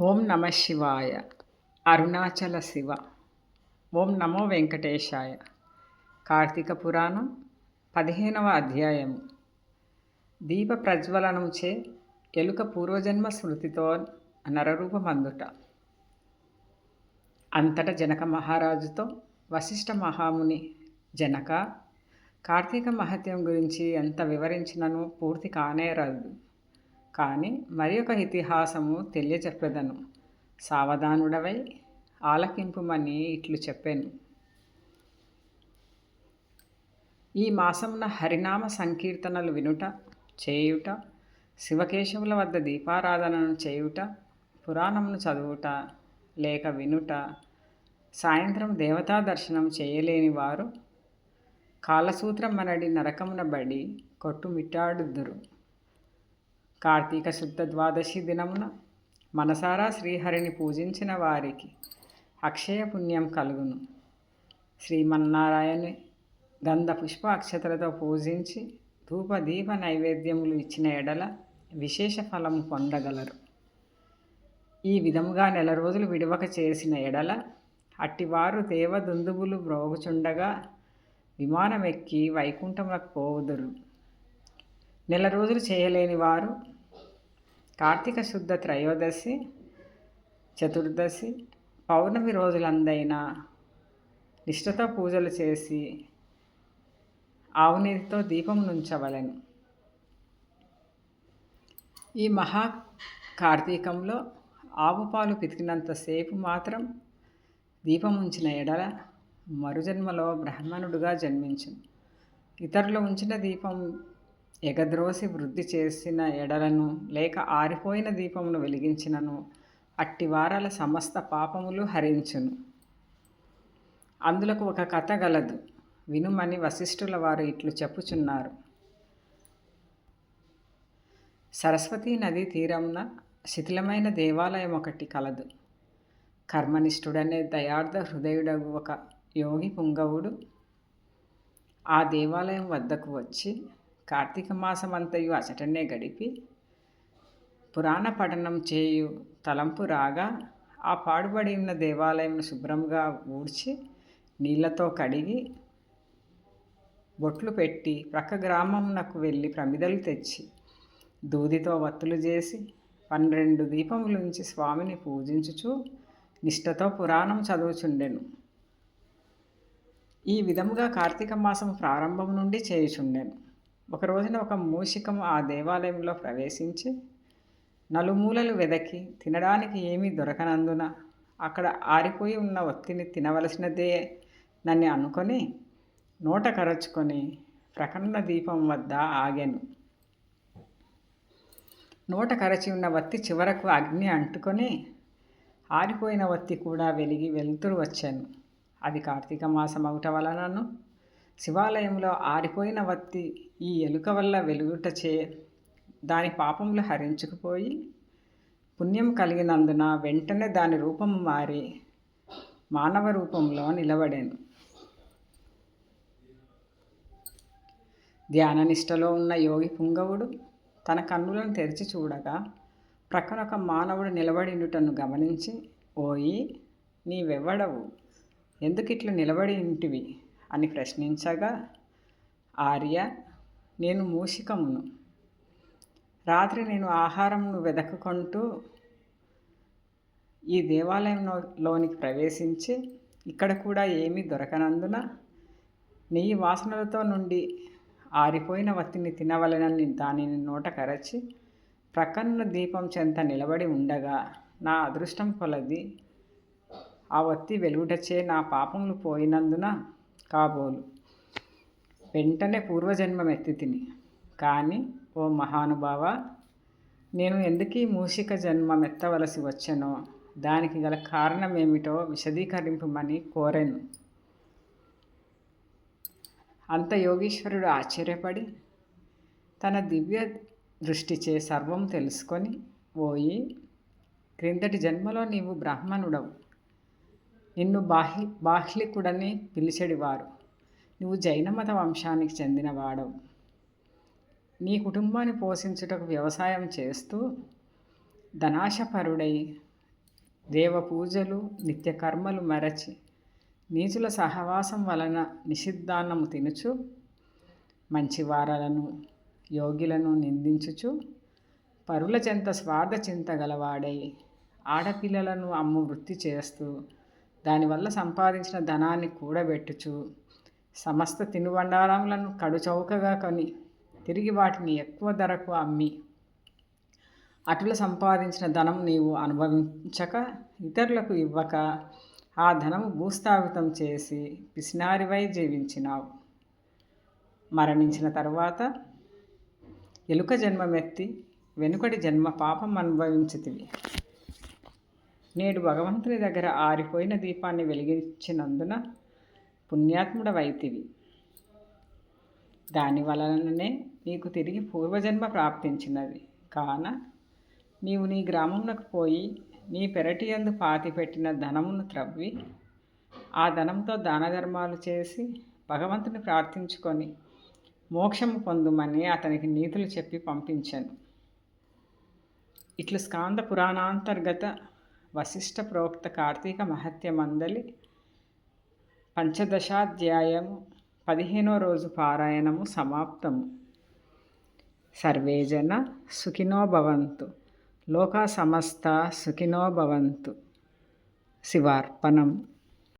ఓం నమ శివాయ. అరుణాచల శివ. ఓం నమో వెంకటేశాయ. కార్తీక పురాణం పదిహేనవ అధ్యాయము. దీప ప్రజ్వలనముచే ఎలుక పూర్వజన్మ స్మృతితో నరరూపమందుట. అంతట జనక మహారాజుతో వశిష్ఠ మహాముని జనక కార్తీక మహత్యం గురించి ఎంత వివరించినను పూర్తి కానేరాదు. కానీ మరి ఒక ఇతిహాసము తెలియచెప్పెదను. సావధానుడవై ఆలకింపుమని ఇట్లు చెప్పాను. ఈ మాసమున హరినామ సంకీర్తనలు వినుట చేయుట శివకేశవుల వద్ద దీపారాధనను చేయుట పురాణమును చదువుట లేక వినుట సాయంత్రం దేవతా దర్శనం చేయలేని వారు కాలసూత్రం మనడి నరకమున బడి కొట్టుమిట్టాడుదురు. కార్తీక శుద్ధ ద్వాదశి దినమున మనసారా శ్రీహరిని పూజించిన వారికి అక్షయ పుణ్యం కలుగును. శ్రీమన్నారాయణి గంధ పుష్ప అక్షతలతో పూజించి ధూప దీప నైవేద్యములు ఇచ్చిన ఎడల విశేష ఫలము పొందగలరు. ఈ విధముగా నెల రోజులు విడవక చేసిన ఎడల అట్టివారు దేవదుందుబులు బ్రోగుచుండగా విమానం ఎక్కి వైకుంఠములకు పోవుదురు. నెల రోజులు చేయలేని వారు కార్తీక శుద్ధ త్రయోదశి చతుర్దశి పౌర్ణమి రోజులందైనా నిష్ఠతో పూజలు చేసి ఆవునీతితో దీపం నుంచవలను. ఈ మహా కార్తీకంలో ఆవు పాలు పితికినంతసేపు మాత్రం దీపం ఉంచిన ఎడల మరుజన్మలో బ్రాహ్మణుడుగా జన్మించను. ఇతరులు ఉంచిన దీపం ఎగద్రోసి వృద్ధి చేసిన ఎడలను లేక ఆరిపోయిన దీపమును వెలిగించినను అట్టి వారాల సమస్త పాపములు హరించును. అందులకు ఒక కథ గలదు. వినుమని వశిష్ఠుల వారు ఇట్లు చెప్పుచున్నారు. సరస్వతీ నదీ తీరమున శిథిలమైన దేవాలయం ఒకటి కలదు. కర్మనిష్ఠుడనే దయార్థ హృదయుడగు ఒక యోగి పుంగవుడు ఆ దేవాలయం వద్దకు వచ్చి కార్తీక మాసమంతయు అచటనే గడిపి పురాణ పఠనం చేయు తలంపు రాగా ఆ పాడుబడి ఉన్న దేవాలయం శుభ్రంగా ఊడ్చి నీళ్ళతో కడిగి బొట్లు పెట్టి ప్రక్క గ్రామంనకు వెళ్ళి ప్రమిదలు తెచ్చి దూదితో వత్తులు చేసి పన్నెండు దీపములుంచి స్వామిని పూజించుచు నిష్ఠతో పురాణం చదువుచుండెను. ఈ విధముగా కార్తీక మాసం ప్రారంభం నుండి చేయుచుండెను. ఒక రోజున ఒక మూషికము ఆ దేవాలయంలో ప్రవేశించి నలుమూలలు వెదకి తినడానికి ఏమీ దొరకనందున అక్కడ ఆరిపోయి ఉన్న ఒత్తిని తినవలసినదే నన్ను అనుకొని నోట కరచుకొని ప్రకన్న దీపం వద్ద ఆగాను. నోట కరచి ఉన్న వత్తి చివరకు అగ్ని అంటుకొని ఆరిపోయిన వత్తి కూడా వెలిగి వెలుతురు వచ్చాను. అది కార్తీక మాసం అవుట వలనను శివాలయంలో ఆరిపోయిన వత్తి ఈ ఎలుక వల్ల వెలుగుటచే దాని పాపములు హరించుకుపోయి పుణ్యం కలిగినందున వెంటనే దాని రూపం మారి మానవ రూపంలో నిలబడాను. ధ్యాననిష్టలో ఉన్న యోగి పుంగవుడు తన కన్నులను తెరిచి చూడగా ప్రక్కన ఒక మానవుడు నిలబడినటను గమనించి ఓయి నీవెవ్వడవు ఎందుకు ఇట్లు నిలబడి ఇంటివి అని ప్రశ్నించగా ఆర్య నేను మూషికమును. రాత్రి నేను ఆహారంను వెదకుకుంటూ ఈ దేవాలయంలోనికి ప్రవేశించి ఇక్కడ కూడా ఏమీ దొరకనందున నెయ్యి వాసనలతో నుండి ఆరిపోయిన వత్తిని తినవలనని దానిని నోట కరచి ప్రక్కన్న దీపం చెంత నిలబడి ఉండగా నా అదృష్టం కొలది ఆ వత్తి వెలుగుటచే నా పాపములు పోయినందున కాబోలు. వెంటనే పూర్వజన్మం ఎత్తి తిని. కానీ ఓ మహానుభావ నేను ఎందుకీ మూషిక జన్మం ఎత్తవలసి వచ్చానో? దానికి గల కారణం ఏమిటో విశదీకరింపమని కోరాను. అంత యోగీశ్వరుడు ఆశ్చర్యపడి తన దివ్య దృష్టిచే సర్వం తెలుసుకొని పోయి క్రిందటి జన్మలో నీవు బ్రాహ్మణుడవు. నిన్ను బాహి బాహ్లికుడని పిలిచెడివారు. నువ్వు జైనమత వంశానికి చెందినవాడవు. నీ కుటుంబాన్ని పోషించుటకు వ్యవసాయం చేస్తూ ధనాశపరుడై దేవ పూజలు నిత్యకర్మలు మరచి నీచుల సహవాసం వలన నిషిద్ధాన్నము తినుచు మంచివారలను యోగిలను నిందించుచు పరుల చెంత స్వార్థ చింత గలవాడై ఆడపిల్లలను అమ్ము వృత్తి చేస్తూ దానివల్ల సంపాదించిన ధనాన్ని కూడబెట్టుచు సమస్త తినుబండారములను కడుచౌకగా కొని తిరిగి వాటిని ఎక్కువ ధరకు అమ్మి అటుల సంపాదించిన ధనం నీవు అనుభవించక ఇతరులకు ఇవ్వక ఆ ధనము భూస్థాపితం చేసి పిసినారివై జీవించినావు. మరణించిన తర్వాత ఎలుక జన్మమెత్తి వెనుకటి జన్మ పాపం అనుభవించితివి. నేడు భగవంతుని దగ్గర ఆరిపోయిన దీపాన్ని వెలిగించినందున పుణ్యాత్ముడవైతివి దాని వలననే నీకు తిరిగి పూర్వజన్మ ప్రాప్తించినది. కాన నీవు నీ గ్రామంలోకి పోయి నీ పెరటి అందు పాతిపెట్టిన ధనమును త్రవ్వి ఆ ధనంతో దాన ధర్మాలు చేసి భగవంతుని ప్రార్థించుకొని మోక్షము పొందుమని అతనికి నీతులు చెప్పి పంపించాను. ఇట్లు స్కాంద పురాణాంతర్గత వశిష్ట ప్రోక్త కార్తీక మహత్య మందలి పంచదశాధ్యాయము పదిహేనో రోజు పారాయణము సమాప్తము. సర్వేజన సుఖినో భవంతు. లోకా సమస్త సుఖినో భవంతు. శివార్పణం.